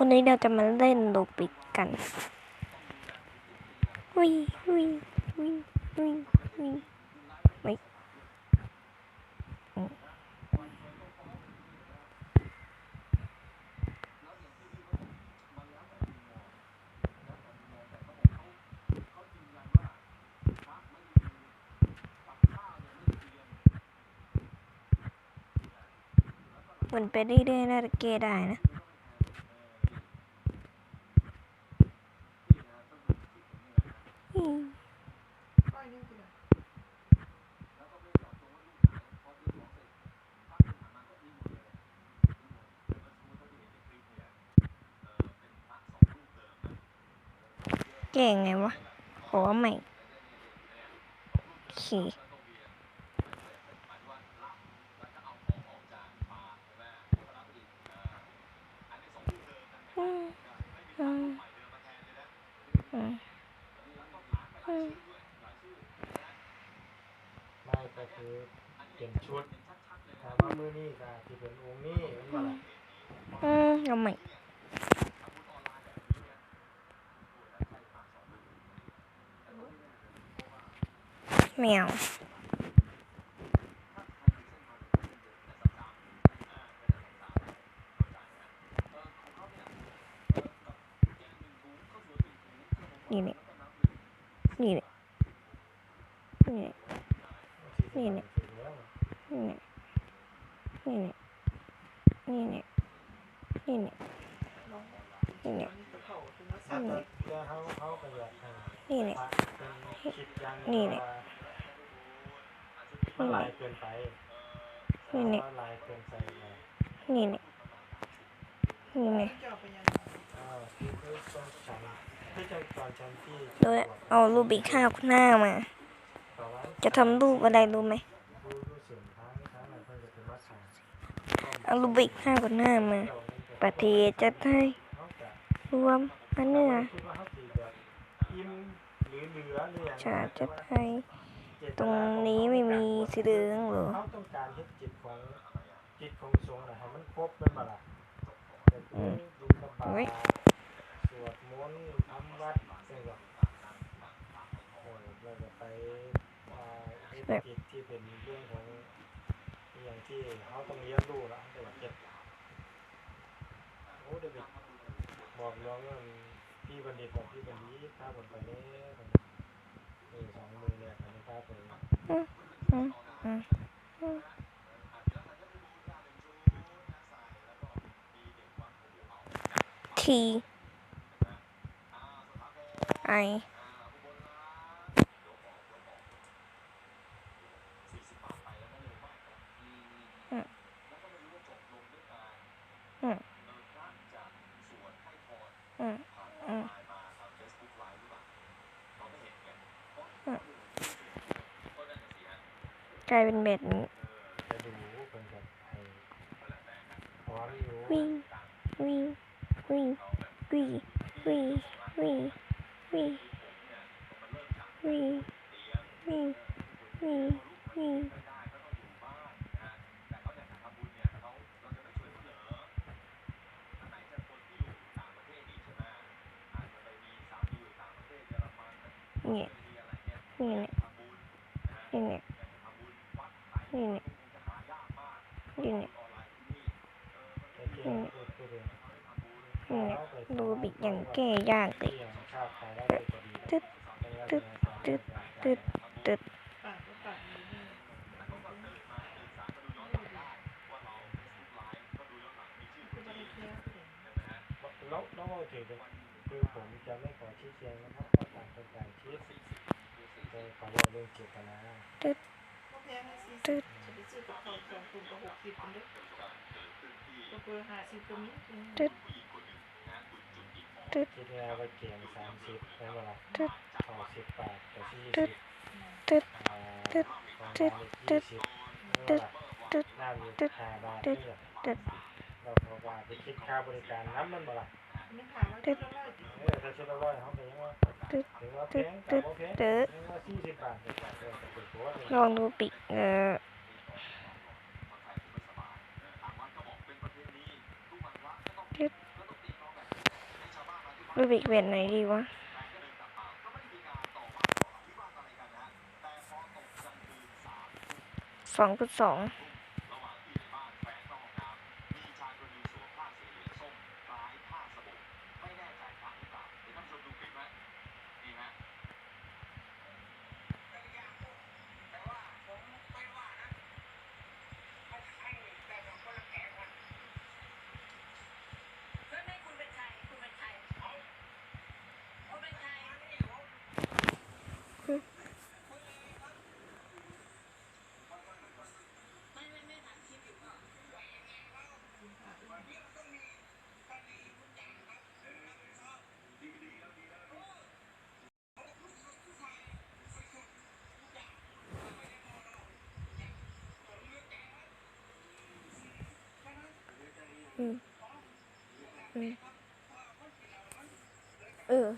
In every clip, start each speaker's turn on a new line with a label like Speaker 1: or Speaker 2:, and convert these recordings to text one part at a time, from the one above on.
Speaker 1: วันนี้เราจะมาเล่นโลปิกกันวิวิวิวิวิวิอืมมันไปเรื่อยๆน่าจะเกได้นะ อืม เก่งไงวะ ขอใหม่โอเคอืมอืมอืมอืม
Speaker 2: ไม่ก็คือเปลี่ยนชุดถามว่ามือนี่ก็ที่เป็นองค์นี่มันบ่ล่ะ
Speaker 1: อืมเอาใหม่ แมวนี่เนี่ยนี่เนี่ยนี่เนี่ยนี่เนี่ยนี่เนี่ยนี่เนี่ยนี่เนี่ยนี่เนี่ยนี่เนี่ย
Speaker 2: เนี่
Speaker 1: เนี่ย
Speaker 2: พระเป็นคลิปอยัง
Speaker 1: นี่เนี่ย
Speaker 2: นี่เนไป
Speaker 1: นี่นี่
Speaker 2: เนี่
Speaker 1: นี่นี่นี่โดยเอารูปอีกห้าหน้ามา จะทำรูปอะไรรู้ไหม
Speaker 2: เอา
Speaker 1: รูปอีกห้าหน้ามาปะฏิจะ
Speaker 2: ได้
Speaker 1: รวมอันเนื้อชาจะไทย ตรงนี้ไม่มีสีเหลืองเหรอ
Speaker 2: เขาต้องการเฮ็ดจิตของจิตของสงฆ์น่ะให้มันครบเป็นบ่ล่ะแบบบิณฑบาตสวดมนต์ทำวัดจังซี่โอ้ยเราจะไปอ่าเฮ็ดจิตที่เป็นเรื่องของอหย่างที่เขาต้องเรียนรู้แล้วแต่ว่าเฮ็ดโอ้เดี๋ยวไปบอกน้องว่าพี่บัณฑิตบอกพี่บัณฑิตพาผมไปเด้อนี่สองมือเนี่ย
Speaker 1: T I กลายเป็นแบบนี้
Speaker 2: จะดูเป็นแบบไอ้พร้อมอยู่
Speaker 1: วิ่ง วิ่ง วิ่ง วิ่ง วิ่ง วิ่ง วิ่ง วิ่ง วิ่ง วิ่ง วิ่ง เนี่ย เนี่ยเนี่ยเนี่ย นี่นี่ย
Speaker 2: ไอ้เกี่
Speaker 1: นี่นี่ดูบิดอย่างแก้ยากเลย
Speaker 2: ตึ๊ด
Speaker 1: ตึ๊ดตึ๊ดตึ๊ดตึ๊ด
Speaker 2: แล้วแล้วก็ถือเป็นคือผมจะไม่ขอชี้แจงนะครับว่าต่างคนต่างคิดจะขอเรื่องเรื่องเจตนา
Speaker 1: ตึ๊ด ตึ๊ด
Speaker 3: จะไปซื้อกับเขาสองคนก็หกสิบคนเด้อก็เพื่อห้าสิบคนนี้
Speaker 1: ตึ๊ดตึ๊ด
Speaker 2: คิดว่าไปเกี่ยงสามสิบได้เวลา
Speaker 1: ตึ๊ด
Speaker 2: ขอสิบบาทกับสี่
Speaker 1: ตึ๊ดตึ๊ดตึ๊ดตึ๊ด
Speaker 2: ร้านอีก
Speaker 1: ตึ๊ดตึ๊ดตึ๊ดตึ๊ดตึ๊ด
Speaker 2: เราขอบาไปคิดค่าบริการน้ำมันบ่ละ
Speaker 1: ตึ๊ดตึ๊ด
Speaker 2: ตึ๊
Speaker 1: ดตึ๊ด
Speaker 2: ตึ๊ล
Speaker 1: องดูปีกเออดดูปีกเวียนไหนดีวะสองจุดสอง 嗯，呃，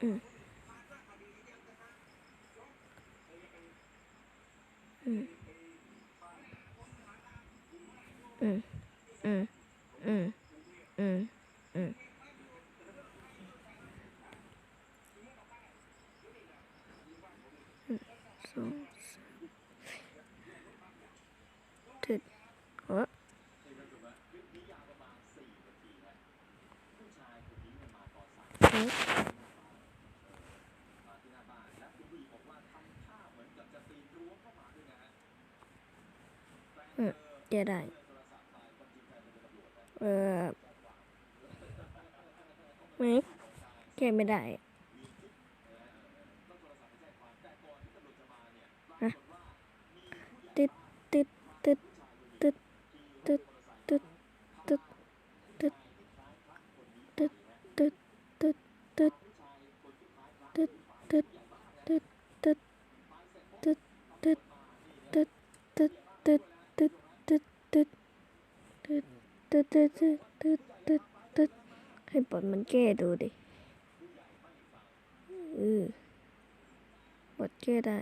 Speaker 1: 嗯，嗯，嗯，嗯，嗯，嗯。 แกได้ เออไม่แกไม่ได้ ดตึ๊ดตึ๊ดตึ๊ดตึ๊ดตึ๊ดให้บอดมันแก้ดูดิเออบอดแก้ได้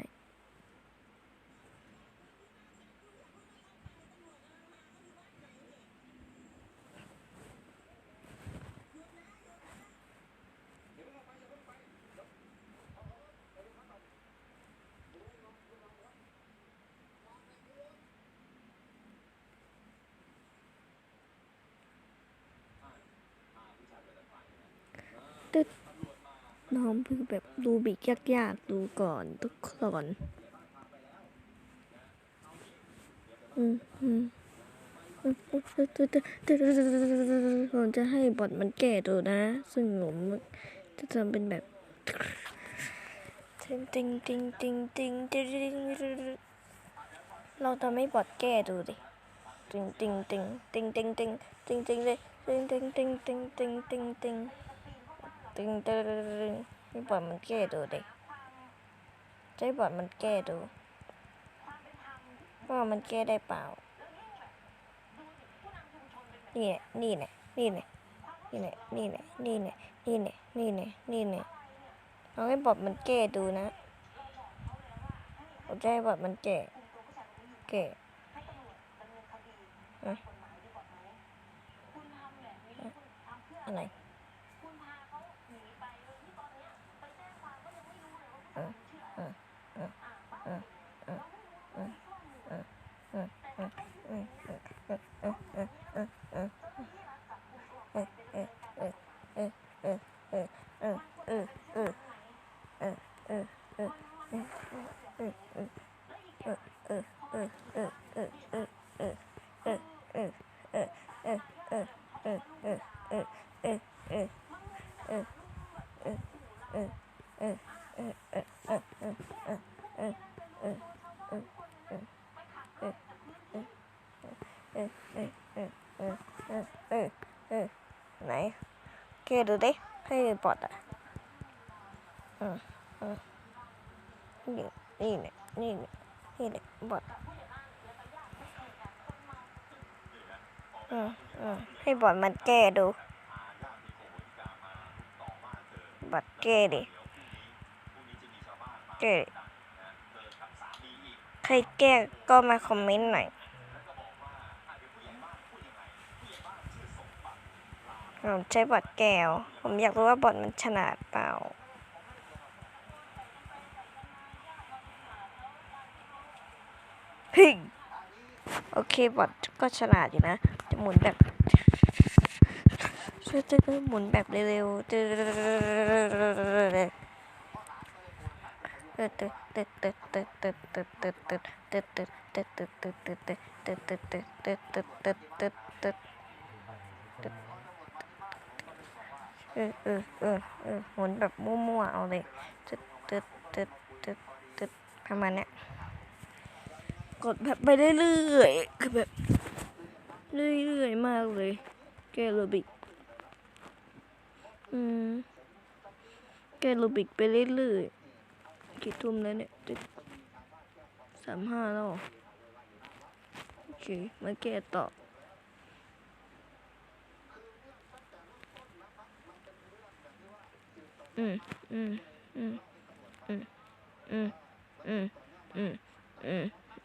Speaker 1: ตึ๊ดน้องเพิ่งแบบดูบิกยากๆ ดูก่อนทุกคนอืมอืมอืมตึ๊ดตึ๊ดตึ๊ดตึ๊ดตึ๊ดตึ๊ดตึ๊ดผมจะให้บอทมันแก้ดูนะ ซึ่งผมจะทำเป็นแบบติงติงติงติงติงติงติงเราทำให้บอทแก้ดูดิติงติงติงติงติงติงติงติงเลยติงติงติงติงติงติงติง ตึงตึงให้บอดมันแก้ดูดิจะให้บอดมันแก้ดูว่ามันแก้ได้เปล่า นี่แหละนี่แหละนี่แหละนี่แหละนี่แหละนี่แหละนี่แหละนี่แหละนี่แหละเอาให้บอดมันแก้ดูนะผมจะให้บอดมันแก้แก้อะไร อะไรไหนแกดูดิให้ปอดอะอืมอืมนี่นี่เนี่ยนี่เนี่ย นี่เนี่ยบอดอืมอืมให้บอดมันแก้ดู บอดแก้ดิแก้ใครแก้ก็มาคอมเมนต์หน่อยผมใช้บอทแก้ว ผมอยากรู้ว่าบอทมันฉลาดเปล่า โอเคบอทก็ฉลาดอยู่นะ จะหมุนแบบช่วยจะหมุนแบบเร็วๆเติเออเออเออเออหมุนแบบมั่วๆเอาเลยตึ๊ดตึ๊ดตึ๊ดตึ๊ดประมาณเนี้ย กดแบบไปเรื่อยๆคือแบบเรื่อยๆมากเลยแกโรบิกอืมแกโรบิกไปเรื่อยๆกี่ทุ่มแล้วเนี่ยจะสามห้าแล้วโอเคมาแกต่ออืมอืมอืมอืมอืมอืมอืม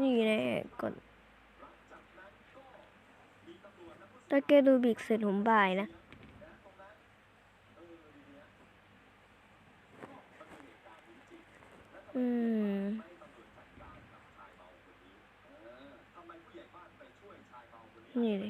Speaker 1: นี่แน่กดถ้าแกดูบิกเสร็จผมบ่ายนะ อืมนี่เลย